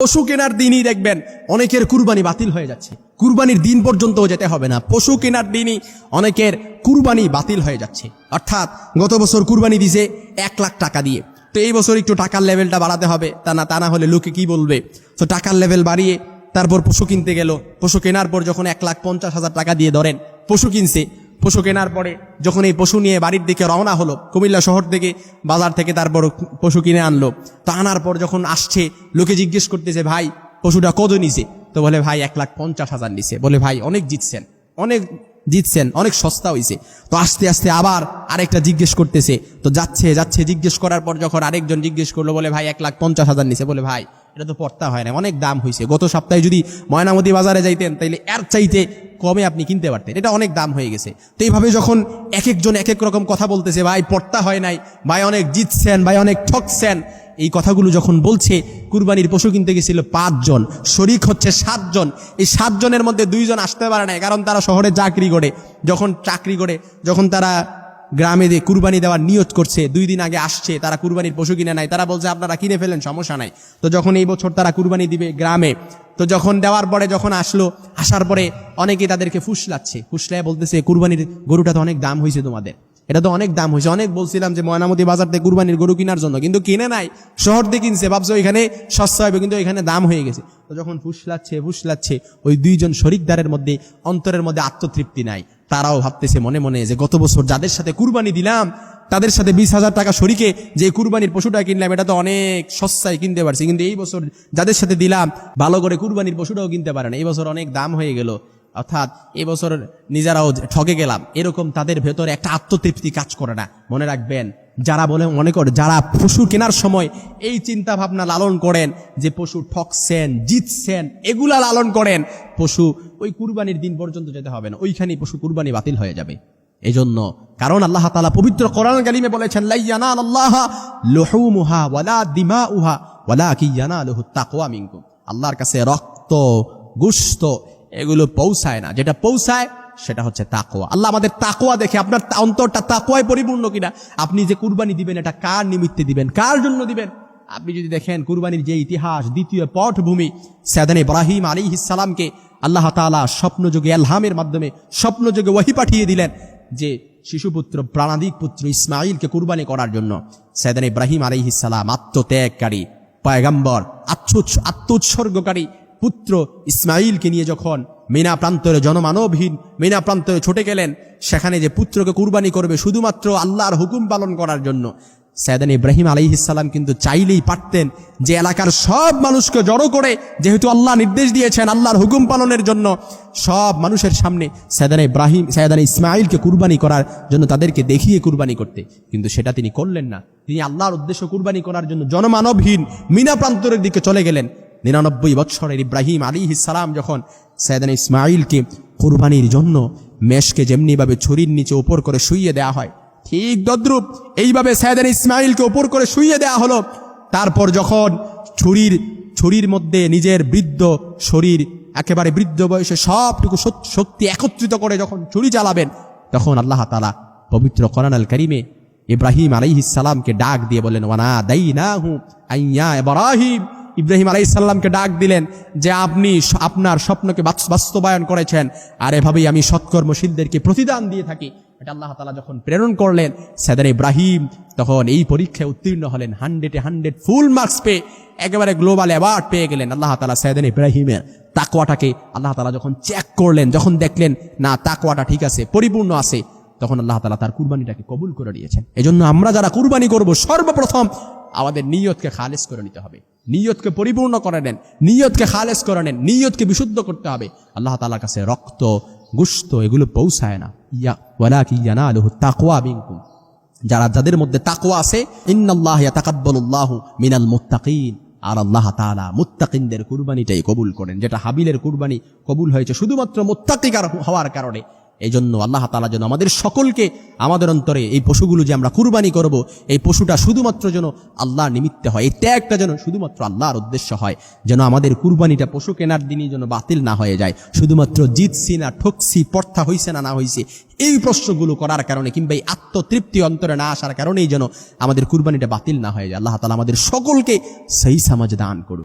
পশু কেনার দিনই দেখবেন অনেকের কুরবানি বাতিল হয়ে যাচ্ছে। কুরবানির দিন পর্যন্ত যেতে হবে না। পশু কেনার দিনই অনেকের কুরবানি বাতিল হয়ে যাচ্ছে। অর্থাৎ গত বছর কুরবানি দিছে এক লাখ টাকা দিয়ে। তো এই বছর একটু টাকার লেভেলটা বাড়াতে হবে। তা না তা না হলে লোকে কি বলবে? তো টাকার লেভেল বাড়িয়ে তারপর পশু কিনতে গেল। পশু কেনার পর যখন এক লাখ পঞ্চাশ হাজার টাকা দিয়ে ধরেন, পশু কিনছে পশু কেনার পরে যখন এই পশু নিয়ে বাড়ির দিকে রওনা হলো, কুমিল্লা শহর থেকে বাজার থেকে তারপর পশু কিনে আনলো। তো আনার পর যখন আসছে, লোকে জিজ্ঞেস করতেছে, ভাই, পশুটা কত নিছে? তো বলে, ভাই, এক লাখ পঞ্চাশ হাজার নিছে। বলে, ভাই, অনেক জিতছেন অনেক জিতছেন, অনেক সস্তা হয়েছে তো আস্তে আস্তে আবার আরেকটা জিজ্ঞেস করতেছে। তো যাচ্ছে যাচ্ছে জিজ্ঞেস করার পর যখন আরেকজন জিজ্ঞেস করল, বলে, ভাই, এক লাখ পঞ্চাশ হাজার নিছে। বলে, ভাই এটা তো পড়তা হয় না, অনেক দাম হয়েছে গত সপ্তাহে যদি ময়নামতি বাজারে যাইতেন, তাইলে এর চাইতে কমে আপনি কিনতে পারতেন। এটা অনেক দাম হয়ে গেছে। তো এইভাবে যখন এক একজন এক এক রকম কথা বলতেছে, ভাই, পড়তা হয় নাই, ভাই, অনেক জিতছেন, ভাই, অনেক ঠকছেন। এই কথাগুলো যখন বলছে, কুরবানির পশু কিনতে গেছিল পাঁচজন, শরিক হচ্ছে সাতজন। এই সাতজনের মধ্যে দুইজন আসতে পারে না কারণ তারা শহরে চাকরি করে। যখন চাকরি করে, যখন তারা গ্রামে দিয়ে কুরবানি দেওয়ার নিয়ত করছে, দুই দিন আগে আসছে, তারা কুরবানির পশু কিনে নাই। তারা বলছে, আপনারা কিনে ফেলেন, সমস্যা নাই। তো যখন এই বছর তারা কুরবানি দিবে গ্রামে, তো যখন দেওয়ার পরে যখন আসলো, আসার পরে অনেকে তাদেরকে ফুসলাচ্ছে। ফুসলায় বলতেছে, কুরবানির গরুটা তো অনেক দাম হয়েছে তোমাদের। এটা তো অনেক দাম হয়েছে। অনেক বলছিলাম যে, ময়নামতি বাজার থেকে কুরবানির গরু কেনার জন্য। কিন্তু কিনে নাই। শহর দিয়ে কিনছে, ভাবছে ওইখানে সস্তা হবে, কিন্তু এখানে দাম হয়ে গেছে। তো যখন ফুসলাচ্ছে ফুসলাচ্ছে, ওই দুইজন শরিকদারের মধ্যে, অন্তরের মধ্যে আত্মতৃপ্তি নাই। তারাও ভাবতেছে মনে মনে যে গত বছর যাদের সাথে কুরবানি দিলাম, তাদের সাথে বিশ হাজার টাকা শরিকে যে কুরবানির পশুটা কিনলাম, এটা তো অনেক সস্তায় কিনতে পারছি। কিন্তু এই বছর যাদের সাথে দিলাম, ভালো করে কুরবানির পশুটাও কিনতে পারেন এই বছর অনেক দাম হয়ে গেল। অর্থাৎ এবছর নিজেরাও ঠকে গেলাম। এরকম তাদের ভেতরে একটা আত্মতৃপ্তি কাজ করে না। মনে রাখবেন যারা বলে, মনে করে, যারা পশু কেনার সময় এই চিন্তা ভাবনা লালন করেন যে পশু ঠকছেন, জিতছেন, এগুলা লালন করেন, পশু ওই কুরবানির দিন পর্যন্ত যেতে হবে না। ওইখানেই পশু কুরবানি বাতিল হয়ে যাবে। এই জন্য কারণ আল্লাহ তালা পবিত্র কোরআন গালিমে বলেছেন লাইয়ানা আল্লাহ লহুমুহা ওয়ালা দিমা উহা ওয়ালা কি জানা লহু তাকওয়া আল্লাহর কাছে রক্ত, গুস্ত এগুলো পৌঁছায় না। যেটা পৌঁছায় সেটা হচ্ছে তাকোয়া আল্লাহ আমাদের তাকোয়া দেখে আপনার অন্তরটা তাকোয়ায় পরিপূর্ণ কিনা? আপনি যে কুরবানি দিবেন, এটা কার নিমিত্তে দিবেন? কার জন্য দিবেন? আপনি যদি দেখেন কুরবানির যে ইতিহাস, দ্বিতীয় পটভূমি সেদান ইব্রাহিম আলী ইসালামকে আল্লাহ তালা স্বপ্নযোগে আলহামের মাধ্যমে স্বপ্নযোগে ওয়াহি পাঠিয়ে দিলেন যে শিশুপুত্র প্রাণাদিক পুত্র ইসমাইলকে কুরবানি করার জন্য। সেদান ইব্রাহিম আলী ইসালাম আত্মত্যাগকারী, পয়গাম্বর, আত্মোৎস আত্মোৎসর্গকারী পুত্র ইসমাইলকে নিয়ে যখন মিনা প্রান্তরে জনমানবহীন, মিনা প্রান্তরে ছুটে গেলেন। সেখানে যে পুত্রকে কুরবানি করবে শুধুমাত্র আল্লাহর হুকুম পালন করার জন্য। সৈয়দান ইব্রাহিম আলাইহিসাল্লাম কিন্তু চাইলেই পারতেন যে এলাকার সব মানুষকে জড়ো করে, যেহেতু আল্লাহ নির্দেশ দিয়েছেন আল্লাহর হুকুম পালনের জন্য, সব মানুষের সামনে সৈয়দান ইব্রাহিম, সৈয়দান ইসমাইলকে কুরবানি করার জন্য তাদেরকে দেখিয়ে কুরবানি করতে। কিন্তু সেটা তিনি করলেন না। তিনি আল্লাহর উদ্দেশ্য কুরবানি করার জন্য জনমানবহীন, মিনা প্রান্তরের দিকে চলে গেলেন। নিরানব্বই বৎসরের ইব্রাহিম আলী সালাম যখন সৈয়দান ইসমাইলকে কুরবানির জন্য মেশকে যেমনিভাবে ছুরির নিচে উপর করে শুইয়ে দেওয়া হয়, ঠিক তদ্রুপ এইভাবে সৈয়দান ইসমাইলকে উপর করে শুইয়ে দেওয়া হলো। তারপর যখন ছুরির ছুরির মধ্যে নিজের বৃদ্ধ শরীর, একেবারে বৃদ্ধ বয়সে সবটুকু শক- শক্তি একত্রিত করে যখন ছুরি চালাবেন তখন আল্লাহ তালা পবিত্র কোরআন আল করিমে ইব্রাহিম আলাইহিস সালামকে ডাক দিয়ে বলেন ওয়ানা দাই না হু আইয়া ইব্রাহিম। ইব্রাহিম আলাইসাল্লামকে ডাক দিলেন যে আপনি আপনার স্বপ্নকে বাস্তবায়ন করেছেন। আর এভাবেই আমি সৎকর্মশীলদেরকে প্রতিদান দিয়ে থাকি। এটা আল্লাহ তালা যখন প্রেরণ করলেন সেদান ইব্রাহিম তখন এই পরীক্ষায় উত্তীর্ণ হলেন। হান্ড্রেডে হান্ড্রেড ফুল মার্কস পেয়ে একেবারে গ্লোবাল অ্যাওয়ার্ড পেয়ে গেলেন আল্লাহ তালা সেদান ইব্রাহিমের তাকওয়াটাকে আল্লাহ তালা যখন চেক করলেন, যখন দেখলেন, না, তাকওয়াটা ঠিক আছে, পরিপূর্ণ আছে, তখন আল্লাহ তালা তার কুরবানিটাকে কবুল করে নিয়েছেন। এজন্য আমরা যারা কুরবানি করব, সর্বপ্রথম আমাদের নিয়তকে খালেজ করে নিতে হবে। নিয়তকে পরিপূর্ণ করে নেন, নিয়তকে খালেজ করে নেন, নিয়তকে বিশুদ্ধ করতে হবে। আল্লাহ তালার কাছে রক্ত গুস্ত এগুলো পৌঁছায় না। ইয়া ওয়ালা কি জানা আলহু তাকওয়া বিনকুম যারা, যাদের মধ্যে তাকওয়া আছে, ইন্নাল্লাহ ইয়াতাকাব্বালুল্লাহু মিনাল মুত্তাকিন। আর আল্লাহ তাআলা মুত্তাকিনদের কুরবানিটাই কবুল করেন। যেটা হাবিলের কুরবানি কবুল হয়েছে শুধুমাত্র মুত্তাকিকার হওয়ার কারণে। এই জন্য আল্লাহ তালা যেন আমাদের সকলকে আমাদের অন্তরে এই পশুগুলো যে আমরা কুরবানি করব, এই পশুটা শুধুমাত্র যেন আল্লাহর নিমিত্তে হয়। এই ত্যাগটা যেন শুধুমাত্র আল্লাহর উদ্দেশ্য হয়, যেন আমাদের কুরবানিটা পশু কেনার দিনই যেন বাতিল না হয়ে যায়। শুধুমাত্র জিতছি না ঠকছি পর্থা হইছে না না হইছে, এই প্রশ্নগুলো করার কারণে কিংবা এই আত্মতৃপ্তি অন্তরে না আসার কারণেই যেন আমাদের কুরবানিটা বাতিল না হয়ে যায়। আল্লাহ তালা আমাদের সকলকে সেই সমাজ দান করুন